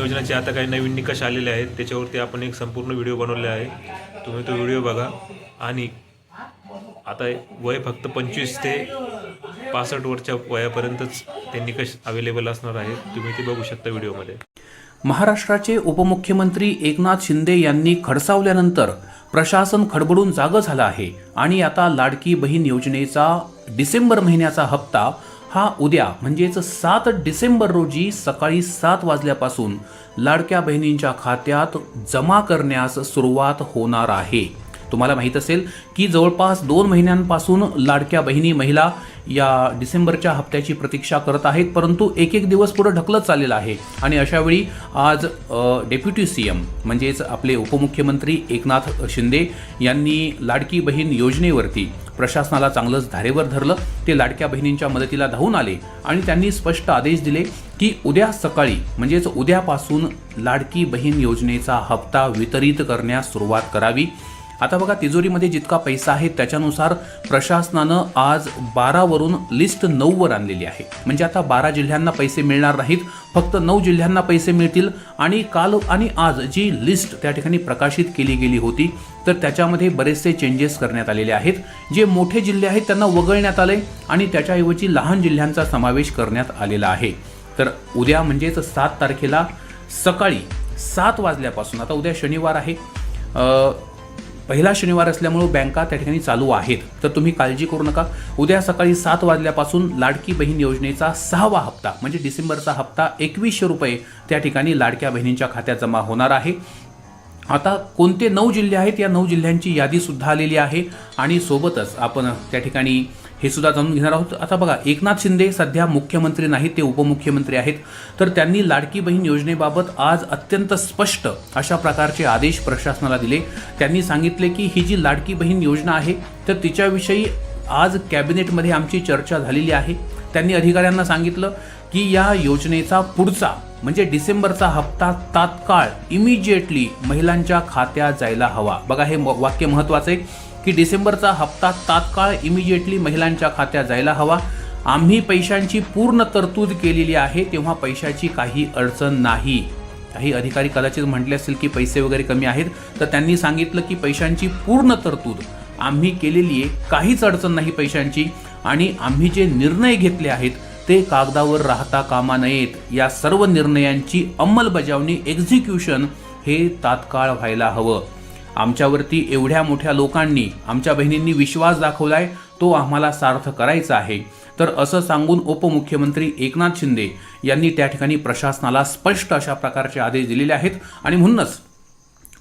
योजनेचे आता काही नवीन निकष आलेले आहेत. त्याच्यावरती आपण एक संपूर्ण व्हिडिओ बनवले आहे. तुम्ही तो व्हिडिओ बघा. आणि आता वय फक्त पंचवीस ते पासष्ट वरच्या वयापर्यंतच ते निकष अवेलेबल असणार आहेत. तुम्ही ते बघू शकता व्हिडिओमध्ये. महाराष्ट्राचे उपमुख्यमंत्री एकनाथ शिंदे यांनी खडसावल्यानंतर प्रशासन खडबडून जागं झालं आहे. आणि आता लाडकी बहीण योजनेचा डिसेंबर महिन्याचा हप्ता हा उद्या म्हणजेच सात डिसेंबर रोजी सकाळी सात वाजल्यापासून लाडक्या बहिणींच्या खात्यात जमा करण्यास सुरुवात होणार आहे. तुम्हाला माहीत असेल की जवळपास दोन महिन्यांपासून लाडक्या बहिणी महिला या डिसेंबरच्या हप्त्याची प्रतीक्षा करत आहेत परंतु एक एक दिवस पुढे ढकलत चाललेला आहे. आणि अशावेळी आज डेप्युटी सी एम म्हणजेच आपले उपमुख्यमंत्री एकनाथ शिंदे यांनी लाडकी बहीण योजनेवरती प्रशासनाला चांगलंच धारेवर धरलं. ते लाडक्या बहिणींच्या मदतीला धावून आले आणि त्यांनी स्पष्ट आदेश दिले की उद्या सकाळी म्हणजेच उद्यापासून लाडकी बहीण योजनेचा हप्ता वितरित करण्यास सुरुवात करावी. आता बघा तिजोरीमध्ये जितका पैसा आहे त्याच्यानुसार प्रशासनानं आज बारावरून लिस्ट नऊवर आणलेली आहे. म्हणजे आता बारा जिल्ह्यांना पैसे मिळणार नाहीत फक्त नऊ जिल्ह्यांना पैसे मिळतील आणि काल आणि आज जी लिस्ट त्या ठिकाणी प्रकाशित केली गेली होती तर त्याच्यामध्ये बरेचसे चेंजेस करण्यात आलेले आहेत. जे मोठे जिल्हे आहेत त्यांना वगळण्यात आले आणि त्याच्याऐवजी लहान जिल्ह्यांचा समावेश करण्यात आलेला आहे. तर उद्या म्हणजेच सात तारखेला सकाळी सात वाजल्यापासून आता उद्या शनिवार आहे पहिला शनिवार असल्यामुळं बँका त्या ठिकाणी चालू आहेत. तर तुम्ही काळजी करू नका. उद्या सकाळी सात वाजल्यापासून लाडकी बहीण योजनेचा सहावा हप्ता म्हणजे डिसेंबरचा हप्ता एकवीसशे रुपये त्या ठिकाणी लाडक्या बहिणींच्या खात्यात जमा होणार आहे. आता कोणते नऊ जिल्हे आहेत? या नऊ जिल्ह्यांची यादीसुद्धा आलेली आहे आणि सोबतच आपण त्या ठिकाणी हे सुद्धा जाणून घेणार आहोत. आता बघा एकनाथ शिंदे सध्या मुख्यमंत्री नाहीत ते उपमुख्यमंत्री आहेत. तर त्यांनी लाडकी बहीण योजनेबाबत आज अत्यंत स्पष्ट अशा प्रकारचे आदेश प्रशासनाला दिले. त्यांनी सांगितले की ही जी लाडकी बहीण योजना आहे तर तिच्याविषयी आज कॅबिनेटमध्ये आमची चर्चा झालेली आहे. त्यांनी अधिकाऱ्यांना सांगितलं की या योजनेचा पुढचा म्हणजे डिसेंबरचा हप्ता तात्काळ इमिजिएटली महिलांच्या खात्यात जायला हवा. बघा हे वाक्य महत्वाचं आहे. की डिसेंबरचा हप्ता तात्काळ इमिजिएटली महिलांच्या खात्यात जायला हवा. आम्ही पैशांची पूर्ण तरतूद केलेली आहे तेव्हा पैशाची काही अडचण नाही. काही अधिकारी कदाचित म्हटले असतील की पैसे वगैरे कमी आहेत तर त्यांनी सांगितलं की पैशांची पूर्ण तरतूद. आम्ही केलेली आहे काहीच अडचण नाही पैशांची. आणि आम्ही जे निर्णय घेतले आहेत ते कागदावर राहता कामा नयेत. या सर्व निर्णयांची अंमलबजावणी एक्झिक्युशन हे तात्काळ व्हायला हवं. आमच्यावरती एवढ्या मोठ्या लोकांनी आमच्या बहिणींनी विश्वास दाखवलाय तो आम्हाला सार्थ करायचा आहे. तर असं सांगून उपमुख्यमंत्री एकनाथ शिंदे यांनी त्या ठिकाणी प्रशासनाला स्पष्ट अशा प्रकारचे आदेश दिलेले आहेत. आणि म्हणूनच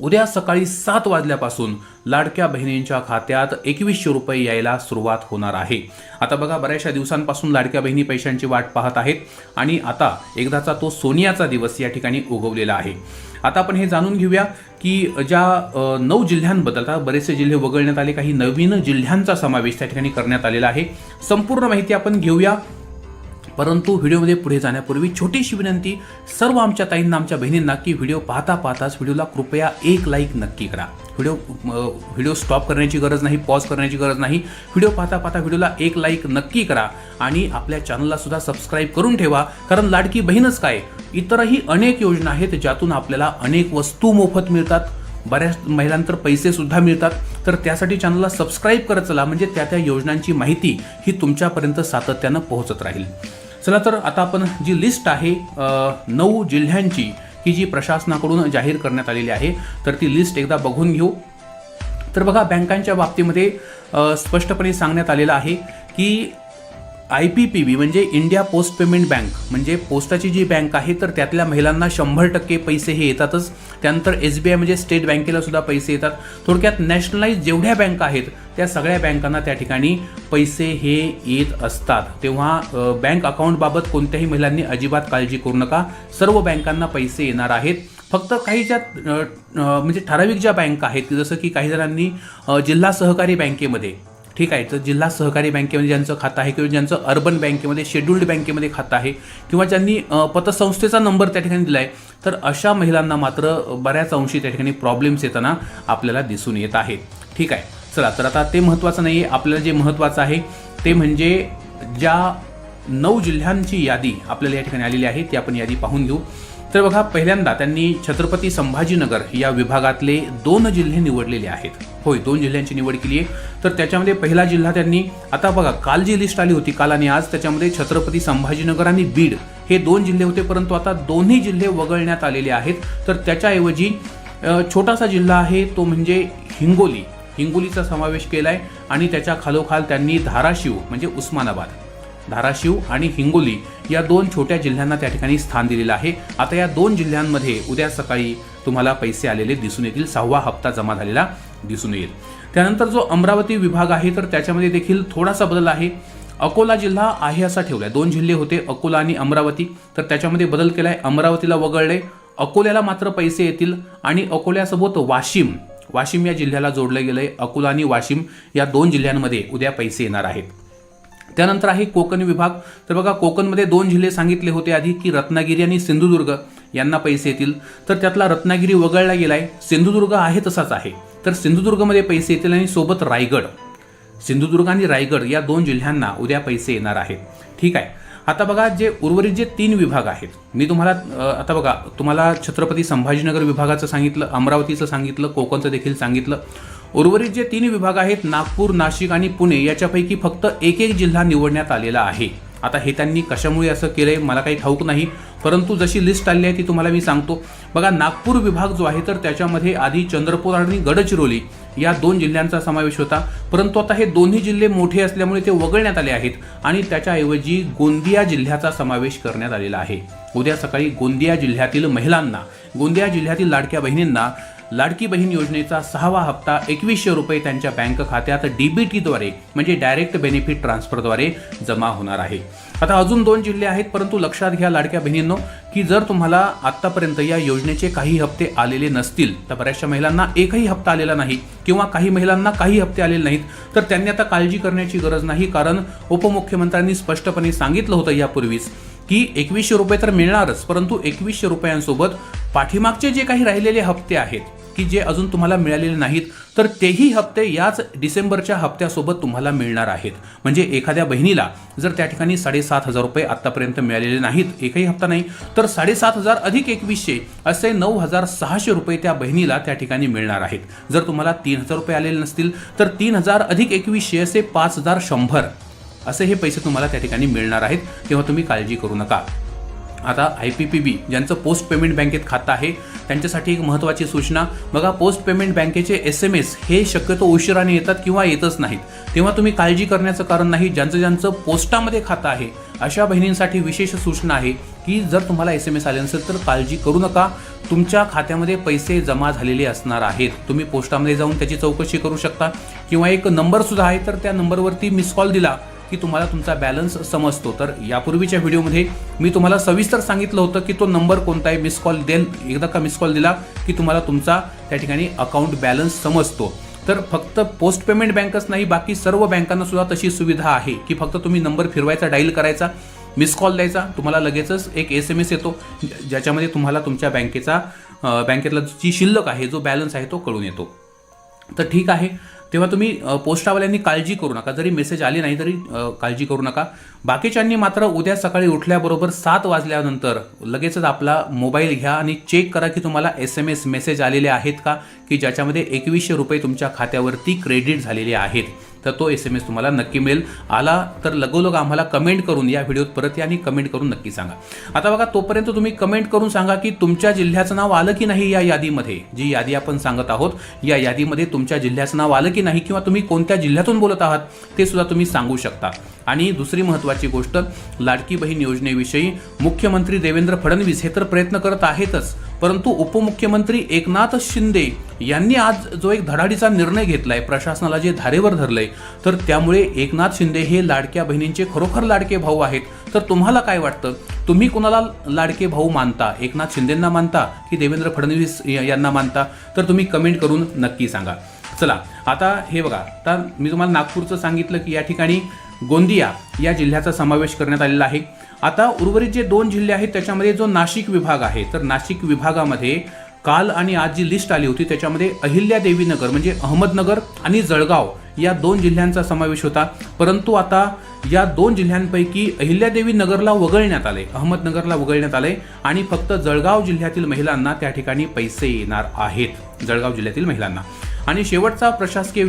उद्या सकाळी सात वाजल्यापासून लाडक्या बहिणींच्या खात्यात एकवीसशे रुपये यायला सुरुवात होणार आहे. आता बघा बऱ्याचशा दिवसांपासून लाडक्या बहिणी पैशांची वाट पाहत आहेत आणि आता एकदाचा तो सोनियाचा दिवस या ठिकाणी उगवलेला आहे. आता आपण हे जाणून घेऊया की ज्या नऊ जिल्ह्यांबद्दल आता बरेचसे जिल्हे वगळण्यात आले काही नवीन जिल्ह्यांचा समावेश त्या ठिकाणी करण्यात आलेला आहे. संपूर्ण माहिती आपण घेऊया. परंतु व्हिडिओमध्ये पुढे जाण्यापूर्वी छोटीशी विनंती सर्व आमच्या ताईंना आमच्या बहिणींना की व्हिडिओ पाहता पाहताच व्हिडिओला कृपया एक लाईक नक्की करा. व्हिडिओ व्हिडिओ स्टॉप करण्याची गरज नाही पॉज करण्याची गरज नाही. व्हिडिओ पाहता पाहता व्हिडिओला एक लाईक नक्की करा आणि आपल्या चॅनलला सुद्धा सबस्क्राईब करून ठेवा कारण लाडकी बहीणच काय? इतरही अनेक योजना आहेत ज्यातून आपल्याला अनेक वस्तू मोफत मिळतात. बऱ्याच महिलांतर तर पैसेसुद्धा मिळतात. तर त्यासाठी चॅनलला सबस्क्राईब करत चला. म्हणजे त्या त्या योजनांची माहिती ही तुमच्यापर्यंत सातत्यानं पोहोचत राहील. चला तर आता आपण जी लिस्ट आहे नऊ जिल्ह्यांची ही जी प्रशासनाकडून जाहीर करण्यात आलेली आहे तर ती लिस्ट एकदा बघून घेऊ. तर बघा बँकांच्या बाबतीमध्ये स्पष्टपणे सांगण्यात आलेलं आहे की आय पी पी बी म्हणजे इंडिया पोस्ट पेमेंट बँक म्हणजे पोस्टाची जी बँक आहे तर त्यातल्या महिलांना शंभर टक्के पैसे हे येतातच. त्यानंतर एस बी आय म्हणजे स्टेट बँकेला सुद्धा पैसे येतात. थोडक्यात नॅशनलाइज जेवढ्या बँका आहेत त्या सगळ्या बँकांना त्या ठिकाणी पैसे हे येत असतात. तेव्हा बँक अकाउंटबाबत कोणत्याही महिलांनी अजिबात काळजी करू नका. सर्व बँकांना पैसे येणार आहेत. फक्त काही ज्या म्हणजे ठराविक ज्या बँका आहेत जसं की काही जणांनी जिल्हा सहकारी बँकेमध्ये ठीक आहे तर जिल्हा सहकारी बँकेमध्ये ज्यांचं खातं आहे किंवा ज्यांचं अर्बन बँकेमध्ये शेड्युल्ड बँकेमध्ये खातं आहे किंवा ज्यांनी पतसंस्थेचा नंबर त्या ठिकाणी दिला आहे तर अशा महिलांना मात्र बऱ्याच अंशी त्या ठिकाणी प्रॉब्लेम्स येताना आपल्याला दिसून येत आहेत ठीक आहे चला तर आता ते महत्त्वाचं नाही आहे आपल्याला जे महत्त्वाचं आहे ते म्हणजे ज्या नऊ जिल्ह्यांची यादी आपल्याला या ठिकाणी आलेली आहे ती आपण यादी पाहून घेऊ. तर बघा पहिल्यांदा त्यांनी छत्रपती संभाजीनगर या विभागातले दोन जिल्हे निवडलेले आहेत. होय दोन जिल्ह्यांची निवड केली आहे. तर त्याच्यामध्ये पहिला जिल्हा त्यांनी आता बघा काल जी लिस्ट आली होती काल आणि आज त्याच्यामध्ये छत्रपती संभाजीनगर आणि बीड हे दोन जिल्हे होते परंतु आता दोन्ही जिल्हे वगळण्यात आलेले आहेत. तर त्याच्याऐवजी छोटासा जिल्हा आहे तो म्हणजे हिंगोली. हिंगोलीचा समावेश केला आहे आणि त्याच्या खालोखाल त्यांनी धाराशिव म्हणजे उस्मानाबाद. धाराशिव आणि हिंगोली या दोन छोट्या जिल्ह्यांना त्या ठिकाणी स्थान दिलेलं आहे. आता या दोन जिल्ह्यांमध्ये उद्या सकाळी तुम्हाला पैसे आलेले दिसून येतील. सहावा हप्ता जमा झालेला दिसून येईल. त्यानंतर जो अमरावती विभाग आहे तर त्याच्यामध्ये देखील थोडासा बदल आहे. अकोला जिल्हा आहे असा ठेवलाय. दोन जिल्हे होते अकोला आणि अमरावती. तर त्याच्यामध्ये बदल केलाय. अमरावतीला वगळले. अकोल्याला मात्र पैसे येतील आणि अकोल्यासोबत वाशिम वाशिम या जिल्ह्याला जोडलं गेलंय. अकोला आणि वाशिम या दोन जिल्ह्यांमध्ये उद्या पैसे येणार आहेत. त्यानंतर आहे कोकण विभाग. तर बघा कोकणमध्ये दोन जिल्हे सांगितले होते आधी की रत्नागिरी आणि सिंधुदुर्ग यांना पैसे येतील. तर त्यातला रत्नागिरी वगळला गेलाय. सिंधुदुर्ग आहे तसाच आहे. तर सिंधुदुर्गमध्ये पैसे येतील आणि सोबत रायगड. सिंधुदुर्ग आणि रायगड या दोन जिल्ह्यांना उद्या पैसे येणार आहेत. ठीक आहे. आता बघा जे उर्वरित जे तीन विभाग आहेत मी तुम्हाला आता बघा तुम्हाला छत्रपती संभाजीनगर विभागाचं सांगितलं अमरावतीचं सांगितलं कोकणचं देखील सांगितलं. उर्वरित जे तीन विभाग आहेत नागपूर नाशिक आणि पुणे याच्यापैकी फक्त एक एक जिल्हा निवडण्यात आलेला आहे. आता हे त्यांनी कशामुळे असं केलंय मला काही ठाऊक नाही. परंतु जशी लिस्ट आली आहे ती तुम्हाला मी सांगतो. बघा नागपूर विभाग जो आहे तर त्याच्यामध्ये आधी चंद्रपूर आणि गडचिरोली या दोन जिल्ह्यांचा समावेश होता. परंतु आता हे दोन्ही जिल्हे मोठे असल्यामुळे ते वगळण्यात आले आहेत आणि त्याच्याऐवजी गोंदिया जिल्ह्याचा समावेश करण्यात आलेला आहे. उद्या सकाळी गोंदिया जिल्ह्यातील महिलांना गोंदिया जिल्ह्यातील लाडक्या बहिणींना लाडकी बहीण योजनेचा सहावा हप्ता एकवीसशे रुपये त्यांच्या बँक खात्यात डीबीटीद्वारे म्हणजे डायरेक्ट बेनिफिट ट्रान्सफरद्वारे जमा होणार आहे. आता अजून दोन जिल्हे आहेत परंतु लक्षात घ्या लाडक्या बहिणींनो की जर तुम्हाला आत्तापर्यंत या योजनेचे काही हप्ते आलेले नसतील तर बऱ्याचशा महिलांना एकही हप्ता आलेला नाही किंवा काही महिलांना काही हप्ते आलेले नाहीत तर त्यांनी आता काळजी करण्याची गरज नाही कारण उपमुख्यमंत्र्यांनी स्पष्टपणे सांगितलं होतं यापूर्वीच की एकवीसशे रुपये तर मिळणारच परंतु एकवीसशे रुपयांसोबत पाठीमागचे जे काही राहिलेले हप्ते आहेत की जे अजून तुम्हाला मिळालेले नाहीत तर तेही हप्ते याच डिसेंबरच्या हप्त्यासोबत तुम्हाला मिळणार आहेत. म्हणजे एखाद्या बहिणीला जर त्या ठिकाणी साडेसात हजार रुपये आत्तापर्यंत मिळालेले नाहीत एकही हप्ता नाही तर साडेसात हजार अधिक एकवीसशे असे नऊ हजार सहाशे रुपये त्या बहिणीला त्या ठिकाणी मिळणार आहेत. जर तुम्हाला तीन हजार रुपये आलेले नसतील तर तीन हजार अधिक एकवीसशे असे पाच हजार शंभर असे हे पैसे तुम्हाला त्या ठिकाणी मिळणार आहेत तेव्हा तुम्ही काळजी करू नका. आता आय पी पी बी ज्यांचं पोस्ट पेमेंट बँकेत खातं आहे त्यांच्यासाठी एक महत्त्वाची सूचना. बघा पोस्ट पेमेंट बँकेचे एस एम एस हे शक्यतो उशिराने येतात किंवा येतच नाहीत. तेव्हा तुम्ही काळजी करण्याचं कारण नाही ज्यांचं ज्यांचं पोस्टामध्ये खातं आहे अशा बहिणींसाठी विशेष सूचना आहे की जर तुम्हाला एस एम एस आले नसेल तर काळजी करू नका. तुमच्या खात्यामध्ये पैसे जमा झालेले असणार आहेत. तुम्ही पोस्टामध्ये जाऊन त्याची चौकशी करू शकता. किंवा एक नंबरसुद्धा आहे तर त्या नंबरवरती मिस कॉल दिला. की तुम्हाला तुमचा बॅलन्स समजतो. तर यापूर्वीच्या व्हिडिओमध्ये मी तुम्हाला सविस्तर सांगितलं होतं की तो नंबर कोणताही मिस कॉल देल एकदा का मिस कॉल दिला की तुम्हाला तुमचा त्या ठिकाणी अकाउंट बॅलन्स समजतो. तर फक्त पोस्ट पेमेंट बँकच नाही बाकी सर्व बँकांना सुद्धा तशी सुविधा आहे की फक्त तुम्ही नंबर फिरवायचा डाईल करायचा मिस कॉल द्यायचा तुम्हाला लगेचच एक एस एम एस येतो ज्याच्यामध्ये तुम्हाला तुमच्या बँकेचा बँकेतला जी शिल्लक आहे जो बॅलन्स आहे तो कळून येतो. तर ठीक आहे. तेव्हा तुम्ही पोस्टावाल्यांनी काळजी करू नका. जरी मेसेज आले नाही तरी काळजी करू नका. बाकीच्यांनी मात्र उद्या सकाळी उठल्याबरोबर सात वाजल्यानंतर लगेचच आपला मोबाईल घ्या आणि चेक करा की तुम्हाला एस एम एस मेसेज आलेले आहेत का. की ज्याच्यामध्ये एकवीसशे रुपये तुमच्या खात्यावरती क्रेडिट झालेले आहेत. तर तो एस एम एस तुम्हाला नक्की मिळेल. आला तर लगोलग आम्हाला कमेंट करून या व्हिडिओत परत या आणि कमेंट करून नक्की सांगा. आता बघा तोपर्यंत तुम्ही कमेंट करून सांगा की तुमच्या जिल्ह्याचं नाव आलं की नाही या यादीमध्ये? जी यादी आपण सांगत आहोत या यादीमध्ये तुमच्या जिल्ह्याचं नाव आलं की नाही किंवा तुम्ही कोणत्या जिल्ह्यातून बोलत आहात ते सुद्धा तुम्ही सांगू शकता. आणि दुसरी महत्त्वाची गोष्ट लाडकी बहीण योजनेविषयी मुख्यमंत्री देवेंद्र फडणवीस हे तर प्रयत्न करत आहेतच. परंतु उपमुख्यमंत्री एकनाथ शिंदे यांनी आज जो एक धडाडीचा निर्णय घेतलाय प्रशासनाला जे धारेवर धरलंय तर त्यामुळे एकनाथ शिंदे हे लाडक्या बहिणींचे खरोखर लाडके भाऊ आहेत. तर तुम्हाला काय वाटतं? तुम्ही कुणाला लाडके भाऊ मानता? एकनाथ शिंदेंना मानता की देवेंद्र फडणवीस यांना मानता? तर तुम्ही कमेंट करून नक्की सांगा. चला आता हे बघा आता मी तुम्हाला नागपूरचं सांगितलं की या ठिकाणी गोंदिया या जिल्ह्याचा समावेश करण्यात आलेला आहे. आता उर्वरित जे दोन जिल्हे आहेत त्याच्यामध्ये जो नाशिक विभाग आहे तर नाशिक विभागामध्ये काल आणि आज जी लिस्ट आली होती त्याच्यामध्ये अहिल्या देवीनगर म्हणजे अहमदनगर आणि जळगाव या दोन जिल्ह्यांचा समावेश होता. परंतु आता या दोन जिल्ह्यांपैकी अहिल्यादेवी नगरला वगळण्यात आले अहमदनगरला वगळण्यात आले आणि फक्त जळगाव जिल्ह्यातील महिलांना त्या ठिकाणी पैसे येणार आहेत. जळगाव जिल्ह्यातील महिलांना. आणि शेवटचा प्रशासकीय